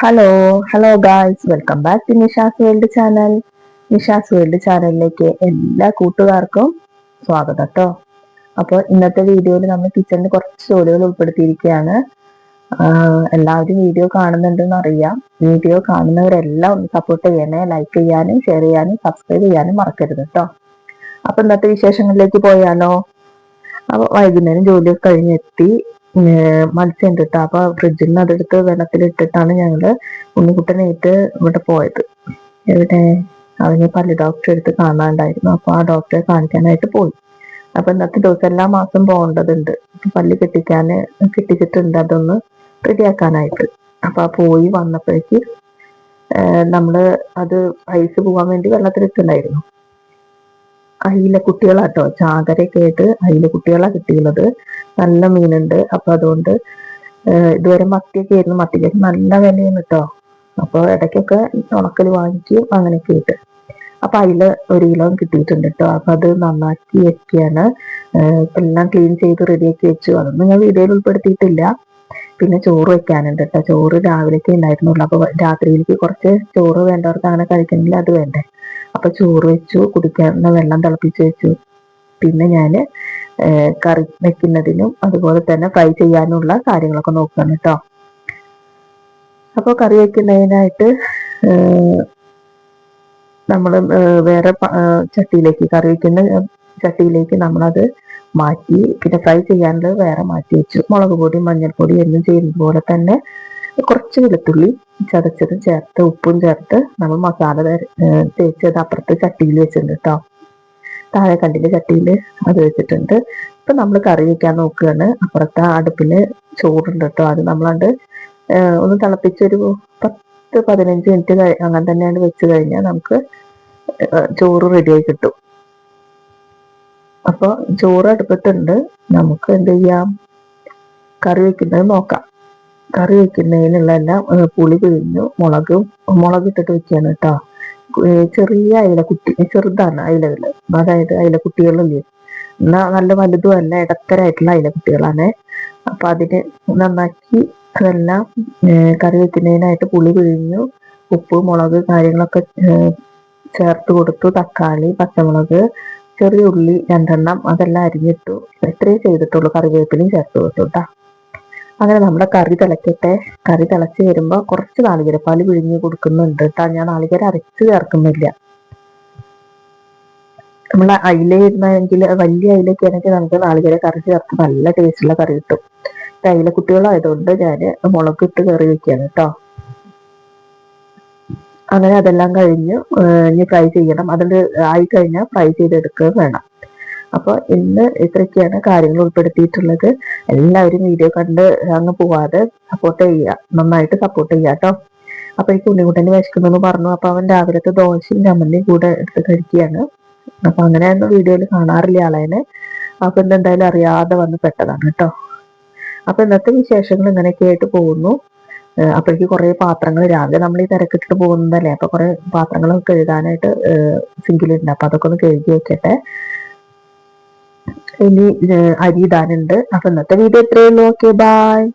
Hello hello guys welcome back to Nisha's world channel Nisha's world ചാനലിലേക്ക് എല്ലാ കൂട്ടുകാർക്കും സ്വാഗതം കേട്ടോ അപ്പോൾ ഇന്നത്തെ വീഡിയോയിൽ നമ്മൾ കിച്ചണിൽ കുറച്ച് ജോലികൾ ഉൾപ്പെടുത്തിയിരിക്കുകയാണ്. എല്ലാവരും വീഡിയോ കാണുന്നുണ്ടെന്ന് അറിയാം. വീഡിയോ കാണുന്നവരെല്ലാം ഒന്ന് സപ്പോർട്ട് ചെയ്യണേ ലൈക്ക് ചെയ്യാനും ഷെയർ ചെയ്യാനും സബ്സ്ക്രൈബ് ചെയ്യാനും മറക്കരുത് കേട്ടോ അപ്പൊ ഇന്നത്തെ വിശേഷങ്ങളിലേക്ക് പോയാലോ? അപ്പൊ വൈകുന്നേരം ജോലിയൊക്കെ കഴിഞ്ഞെത്തി മത്സ്യം ഉണ്ട് കേട്ടോ അപ്പൊ ഫ്രിഡ്ജിൽ നിന്ന് അതെടുത്ത് വെള്ളത്തിലിട്ടിട്ടാണ് ഞങ്ങൾ ഉണ്ണിക്കുട്ടനായിട്ട് ഇവിടെ പോയത്. എവിടെ? അവന് പല ഡോക്ടറെ എടുത്ത് കാണാണ്ടായിരുന്നു. അപ്പൊ ആ ഡോക്ടറെ കാണിക്കാനായിട്ട് പോയി. അപ്പൊ ഇന്നത്തെ ദിവസം എല്ലാ മാസം പോകേണ്ടതുണ്ട്. പല്ല് കെട്ടിക്കാൻ കെട്ടിച്ചിട്ടുണ്ട്. അതൊന്ന് റെഡിയാക്കാനായിട്ട്. അപ്പൊ ആ പോയി വന്നപ്പോഴേക്ക് നമ്മൾ അത് ഐസ് പോകാൻ വേണ്ടി വെള്ളത്തിലിട്ടുണ്ടായിരുന്നു. അയില കുട്ടികളാട്ടോ. ചാകരയൊക്കെ ആയിട്ട് അയില കുട്ടികളാ കിട്ടിയുള്ളത് നല്ല മീനുണ്ട്. അപ്പൊ അതുകൊണ്ട് ഇതുവരെ മത്തിയൊക്കെ ആയിരുന്നു. മത്തിക്ക് നല്ല വിലയാണ് കേട്ടോ അപ്പോൾ ഇടയ്ക്കൊക്കെ ഉണക്കൽ വാങ്ങിക്കും അങ്ങനെയൊക്കെ ആയിട്ട്. അപ്പൊ അതിൽ ഒരു കിലോ കിട്ടിയിട്ടുണ്ട് കേട്ടോ അപ്പൊ അത് നന്നാക്കി വെക്കുകയാണ് എല്ലാം ക്ലീൻ ചെയ്ത് റെഡിയാക്കി വെച്ചു. അതൊന്നും ഞാൻ വീഡിയോയിൽ ഉൾപ്പെടുത്തിയിട്ടില്ല. പിന്നെ ചോറ് വെക്കാനുണ്ട് കേട്ടോ ചോറ് രാവിലേക്ക് ഉണ്ടായിരുന്നുള്ളൂ. അപ്പൊ രാത്രിയിലേക്ക് കുറച്ച് ചോറ് വേണ്ടവർക്ക് അങ്ങനെ കഴിക്കണമെങ്കിൽ അത് വേണ്ടേ. അപ്പൊ ചോറ് വെച്ചു കുടിക്കാനുള്ള വെള്ളം തിളപ്പിച്ച് വെച്ചു. പിന്നെ ഞാൻ കറി വെക്കുന്നതിനും അതുപോലെ തന്നെ ഫ്രൈ ചെയ്യാനുള്ള കാര്യങ്ങളൊക്കെ നോക്കുകയാണ് കേട്ടോ അപ്പോൾ കറി വെക്കുന്നതിനായിട്ട് നമ്മൾ വേറെ ചട്ടിയിലേക്ക് കറി വെക്കുന്ന ചട്ടിയിലേക്ക് നമ്മളത് മാറ്റി പിന്നെ ഫ്രൈ ചെയ്യാനുള്ളത് വേറെ മാറ്റി വെച്ചു. മുളക് പൊടി മഞ്ഞൾപ്പൊടി എന്നും ചെയ്യുന്നത് പോലെ തന്നെ കുറച്ച് വെളുത്തുള്ളി ചതച്ചതും ചേർത്ത് ഉപ്പും ചേർത്ത് നമ്മൾ മസാല തേച്ചത് അപ്പുറത്ത് ചട്ടിയിൽ വെച്ചിട്ടുണ്ട് കേട്ടോ താഴെ കണ്ടിന്റെ ചട്ടിയിൽ അത് വെച്ചിട്ടുണ്ട്. ഇപ്പൊ നമ്മൾ കറി വെക്കാൻ നോക്കുകയാണ്. അപ്പുറത്തെ അടുപ്പിൽ ചോറുണ്ട് കേട്ടോ അത് നമ്മളണ്ട് ഒന്ന് തിളപ്പിച്ചൊരു പത്ത് പതിനഞ്ച് മിനിറ്റ് അങ്ങനെ തന്നെയാണ് വെച്ച് കഴിഞ്ഞാൽ നമുക്ക് ചോറ് റെഡിയായി കിട്ടും. അപ്പോൾ ചോറ് അടുപ്പത്തുണ്ട്. നമുക്ക് എന്ത് ചെയ്യാം? കറി വെക്കുന്നത് നോക്കാം. കറി വെക്കുന്നതിനുള്ള എല്ലാം പുളി പിഴിഞ്ഞു മുളകും മുളകിട്ടിട്ട് വെക്കുകയാണ് കേട്ടോ ചെറിയ അയില കുട്ടി ചെറുതാണ് അയിലകൾ. അതായത് അയില കുട്ടികളില്ലേ എന്നാ നല്ല വലുതും അല്ല ഇടത്തരായിട്ടുള്ള അയില കുട്ടികളാണ് അപ്പൊ അതിന് നന്നാക്കി അതെല്ലാം കറി വെക്കുന്നതിനായിട്ട് പുളി പിഴിഞ്ഞു ഉപ്പ് മുളക് കാര്യങ്ങളൊക്കെ ചേർത്ത് കൊടുത്തു തക്കാളി പച്ചമുളക് ചെറിയ ഉള്ളി രണ്ടെണ്ണം അതെല്ലാം അരിഞ്ഞിട്ടു ഇത്രയും ചെയ്തിട്ടുള്ളൂ കറിവേപ്പിലയും ചേർത്ത് കൊടുത്തു കേട്ടോ അങ്ങനെ നമ്മുടെ കറി തിളക്കട്ടെ. കറി തിളച്ച് വരുമ്പോൾ കുറച്ച് നാളികേരപ്പാൽ പിഴിഞ്ഞ് കൊടുക്കുന്നുണ്ട് കേട്ടോ ഞാൻ നാളികേര അരച്ച് ചേർക്കുന്നില്ല. നമ്മൾ അയില ഇരുന്നെങ്കിൽ വലിയ അയിലൊക്കെ ആണെങ്കിൽ നമുക്ക് നാളികേര കറി ചേർത്ത് നല്ല ടേസ്റ്റുള്ള കറി കിട്ടും. അയില കുട്ടികളായതുകൊണ്ട് ഞാൻ മുളക് ഇട്ട് കറി വെക്കുകയാണ് കേട്ടോ അങ്ങനെ അതെല്ലാം കഴിഞ്ഞ് ഇനി ഫ്രൈ ചെയ്യണം. അതിൽ ആയി കഴിഞ്ഞാൽ ഫ്രൈ ചെയ്തെടുക്കുക വേണം. അപ്പോൾ ഇന്ന് ഇത്രയൊക്കെയാണ് കാര്യങ്ങൾ ഉൾപ്പെടുത്തിയിട്ടുള്ളത്. എല്ലാവരും വീഡിയോ കണ്ട് അങ്ങ് പോവാതെ സപ്പോർട്ട് ചെയ്യുക. നന്നായിട്ട് സപ്പോർട്ട് ചെയ്യുക കേട്ടോ അപ്പൊ ഈ കുഞ്ഞുകുട്ടന് വിശക്കുന്നെന്ന് പറഞ്ഞു. അപ്പൊ അവൻ രാവിലത്തെ ദോശയും ചമ്മന്തിയും കൂടെ എടുത്ത് കഴിക്കുകയാണ്. അപ്പൊ അങ്ങനെയൊന്നും വീഡിയോയിൽ കാണാറില്ല ആളേനെ. അപ്പൊ എന്തായാലും അറിയാതെ വന്ന് പെട്ടതാണ് കേട്ടോ അപ്പൊ ഇന്നത്തെ വിശേഷങ്ങൾ ഇങ്ങനെയൊക്കെ ആയിട്ട് പോകുന്നു. അപ്പോഴേക്ക് കുറേ പാത്രങ്ങൾ രാവിലെ നമ്മൾ ഈ തിരക്കിട്ടിട്ട് പോകുന്നതല്ലേ? അപ്പൊ കുറെ പാത്രങ്ങളൊക്കെ കഴുകാനായിട്ട് സിങ്കിലുണ്ട് അപ്പൊ അതൊക്കെ ഒന്ന് കഴുകി വെക്കട്ടെ. ഇനി അരി ഇടാനുണ്ട് അപ്പൊ ഇന്നത്തെ വീഡിയോ ഇത്രയേ ഉള്ളൂ. Okay bye